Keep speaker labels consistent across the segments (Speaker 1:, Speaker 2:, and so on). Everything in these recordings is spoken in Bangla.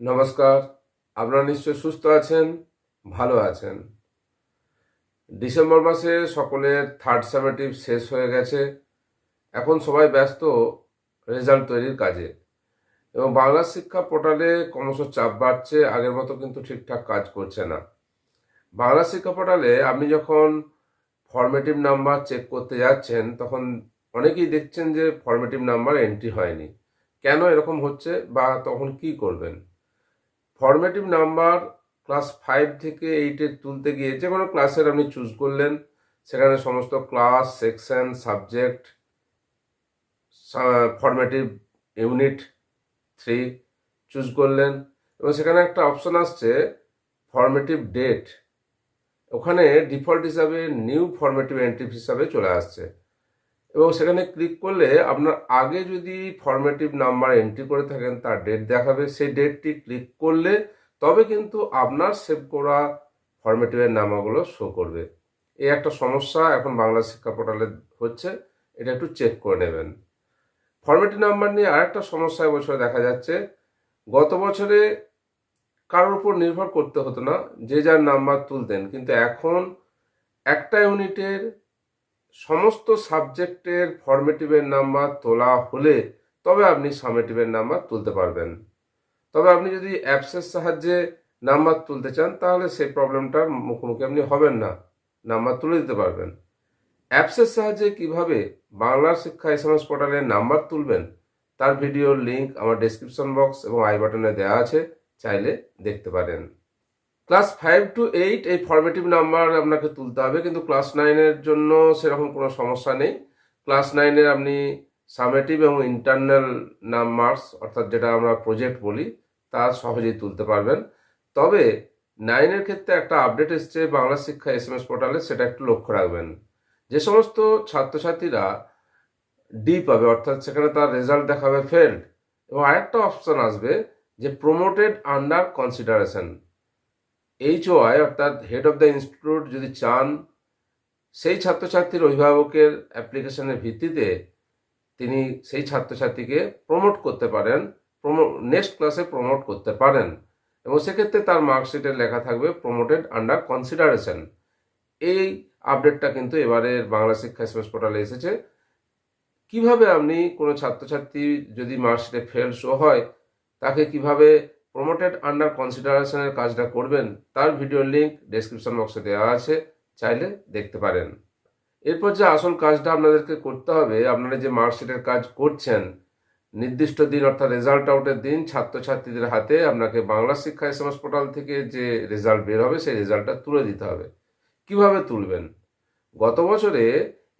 Speaker 1: নমস্কার। আপনারা নিশ্চয় সুস্থ আছেন, ভালো আছেন। ডিসেম্বর মাসে সকলের থার্ড সামেটিভ শেষ হয়ে গেছে। এখন সবাই ব্যস্ত রেজাল্ট তৈরির কাজে। এবং বাংলা শিক্ষা পোর্টালে ক্রমশ চাপ বাড়ছে, আগের মতো কিন্তু ঠিকঠাক কাজ করছে না। বাংলা শিক্ষা পোর্টালে আপনি যখন ফরমেটিভ নাম্বার চেক করতে যাচ্ছেন, তখন অনেকেই দেখছেন যে ফরমেটিভ নাম্বার এন্ট্রি হয়নি। কেন এরকম হচ্ছে বা তখন কি করবেন? ফরমেটিভ নাম্বার ক্লাস ফাইভ থেকে এইটে তুলতে গিয়ে যে কোনো ক্লাসের আপনি চুজ করলেন, সেখানে সমস্ত class section subject formative unit three choose করলেন এবং সেখানে একটা অপশন আসছে ফরমেটিভ ডেট ওখানে ডিফল্ট হিসাবে নিউ ফরমেটিভ এন্ট্রি হিসাবে চলে আসছে। এবং সেখানে ক্লিক করলে আপনার আগে যদি ফরমেটিভ নাম্বার এন্ট্রি করে থাকেন, তার ডেট দেখাবে। সেই ডেটটি ক্লিক করলে তবে কিন্তু আপনার সেভ করা ফরমেটিভের নামাগুলো শো করবে। এই একটা সমস্যা এখন বাংলা শিক্ষা পোর্টালে হচ্ছে, এটা একটু চেক করে নেবেন। ফরমেটিভ নাম্বার নিয়ে আরেকটা সমস্যা এবছরে দেখা যাচ্ছে, গত বছরে কারোর উপর নির্ভর করতে হতো না, যে যার নাম্বার তুলতেন। কিন্তু এখন একটা ইউনিটের সমস্ত সাবজেক্টের ফরমেটিভের নাম্বার তোলা হলে তবে আপনি সামেটিভের নাম্বার তুলতে পারবেন। তবে আপনি যদি অ্যাপসের সাহায্যে নাম্বার তুলতে চান, তাহলে সেই প্রবলেমটার মুখোমুখি আপনি হবেন না। নাম্বার তুলে দিতে পারবেন। অ্যাপসের সাহায্যে কীভাবে Bangla Shiksha S M S পোর্টালে নাম্বার তুলবেন, তার ভিডিওর লিঙ্ক আমার ডেসক্রিপশন বক্স এবং আই বাটনে দেওয়া আছে, চাইলে দেখতে পারেন। ক্লাস ফাইভ টু এইট এই ফর্মেটিভ নাম্বার আপনাকে তুলতে হবে, কিন্তু ক্লাস নাইনের জন্য সেরকম কোনো সমস্যা নেই। ক্লাস নাইনের আপনি সামেটিভ এবং ইন্টারনাল নাম্বারস অর্থাৎ যেটা আমরা প্রজেক্ট বলি, তা সহজেই তুলতে পারবেন। তবে নাইনের ক্ষেত্রে একটা আপডেট এসছে Bangla Shiksha S M S পোর্টালে সেটা একটু লক্ষ্য রাখবেন। যে সমস্ত ছাত্রছাত্রীরা ডি পাবে, অর্থাৎ সেখানে তার রেজাল্ট দেখাবে ফেল্ড এবং আরেকটা অপশন আসবে যে প্রমোটেড আন্ডার কনসিডারেশন এইচওআই অর্থাৎ হেড অফ দ্য ইনস্টিটিউট যদি চান, সেই ছাত্রছাত্রীর অভিভাবকের অ্যাপ্লিকেশনের ভিত্তিতে তিনি সেই ছাত্রছাত্রীকে প্রমোট করতে পারেন প্রমো নেক্সট ক্লাসে প্রমোট করতে পারেন। এবং সেক্ষেত্রে তার মার্কশিটে লেখা থাকবে প্রমোটেড আন্ডার কনসিডারেশন এই আপডেটটা কিন্তু এবারের বাংলা শিক্ষা এক্সপ্রেস পোর্টালে এসেছে। কীভাবে আপনি কোনো ছাত্রছাত্রী যদি মার্কশিটে ফেল শো হয়, তাকে কীভাবে প্রমোটেড আন্ডার কনসিডারেশনের কাজটা করবেন, তার ভিডিও লিঙ্ক ডেসক্রিপশন বক্সে দেওয়া আছে, চাইলে দেখতে পারেন। এরপর যে আসল কাজটা আপনাদেরকে করতে হবে, আপনারা যে মার্কশিটের কাজ করছেন, নির্দিষ্ট দিন অর্থাৎ রেজাল্ট আউটের দিন ছাত্রছাত্রীদের হাতে আপনাকে বাংলা শিক্ষা এস পোর্টাল থেকে যে রেজাল্ট বের হবে, সেই রেজাল্টটা তুলে দিতে হবে। কীভাবে তুলবেন? গত বছরে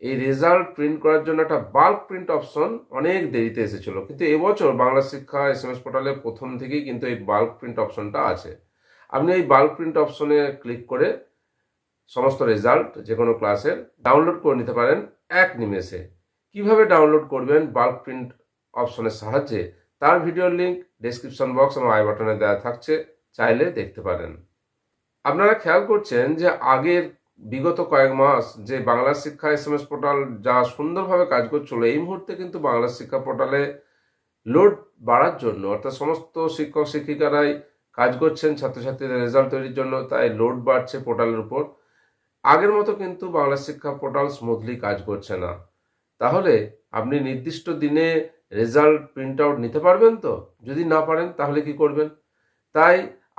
Speaker 1: এই রেজাল্ট প্রিন্ট করার জন্য একটা বাল্ক প্রিন্ট অপশন অনেক দেরিতে এসেছিল। কিন্তু এবছর Bangla Shiksha S M S পোর্টালে প্রথম থেকেই কিন্তু এই বাল্ক প্রিন্ট অপশনটা আছে। আপনি এই বাল্ক প্রিন্ট অপশনে ক্লিক করে সমস্ত রেজাল্ট যে কোনো ক্লাসের ডাউনলোড করে নিতে পারেন এক নিমেষে। কীভাবে ডাউনলোড করবেন বাল্ক প্রিন্ট অপশনের সাহায্যে? তার ভিডিওর লিঙ্ক ডেসক্রিপশন বক্স এবং আই বাটনে দেওয়া থাকছে, চাইলে দেখতে পারেন। আপনারা খেয়াল করছেন যে আগের বিগত কয়েক মাস যে Bangla Shiksha S M S portal যা সুন্দরভাবে কাজ করছিল এই মুহূর্তে কিন্তু বাংলা শিক্ষা পোর্টালে লোড বাড়ার জন্য, অর্থাৎ সমস্ত শিক্ষক শিক্ষিকারাই কাজ করছেন, ছাত্রছাত্রীদের রেজাল্ট তৈরির জন্য, তাই লোড বাড়ছে পোর্টালের উপর। আগের মতো কিন্তু বাংলা শিক্ষা পোর্টাল স্মুথলি কাজ করছে না। তাহলে আপনি নির্দিষ্ট দিনে রেজাল্ট প্রিন্ট আউট নিতে পারবেন তো? যদি না পারেন, তাহলে কি করবেন? তাই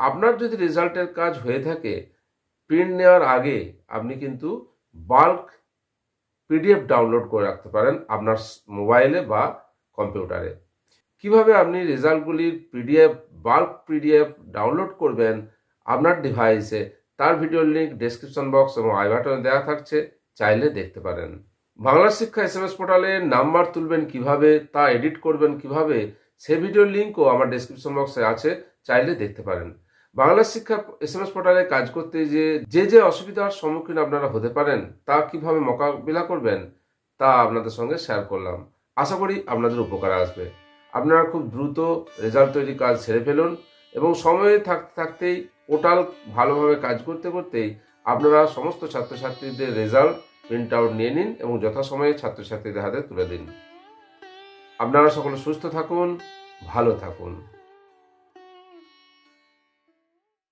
Speaker 1: আপনার যদি রেজাল্টের কাজ হয়ে থাকে প্রিন্ট নেওয়ার আগে আপনি কিন্তু বাল্ক পিডিএফ ডাউনলোড করে রাখতে পারেন আপনার মোবাইলে বা কম্পিউটারে কীভাবে আপনি রেজাল্টগুলির পিডিএফ বাল্ক পিডিএফ ডাউনলোড করবেন আপনার ডিভাইসে তার ভিডিওর লিঙ্ক ডেসক্রিপশন বক্স এবং আই বাটনে দেওয়া থাকছে, চাইলে দেখতে পারেন। Bangla Shiksha S M S পোর্টালে নাম্বার তুলবেন কীভাবে, তা এডিট করবেন কীভাবে, সে ভিডিওর লিঙ্কও আমার ডেসক্রিপশন বক্সে আছে, চাইলে দেখতে পারেন। Bangla Shiksha S M S পোর্টালে কাজ করতে যে যে যে অসুবিধার সম্মুখীন আপনারা হতে পারেন, তা কীভাবে মোকাবিলা করবেন, তা আপনাদের সঙ্গে শেয়ার করলাম। আশা করি আপনাদের উপকার আসবে। আপনারা খুব দ্রুত রেজাল্ট তৈরি কাজ সেরে ফেলুন এবং সময়ে থাকতে থাকতেই পোর্টাল ভালোভাবে কাজ করতে করতেই আপনারা সমস্ত ছাত্রছাত্রীদের রেজাল্ট প্রিন্ট আউট নিয়ে নিন এবং যথাসময়ে ছাত্রছাত্রীদের হাতে তুলে দিন। আপনারা সকলে সুস্থ থাকুন, ভালো থাকুন।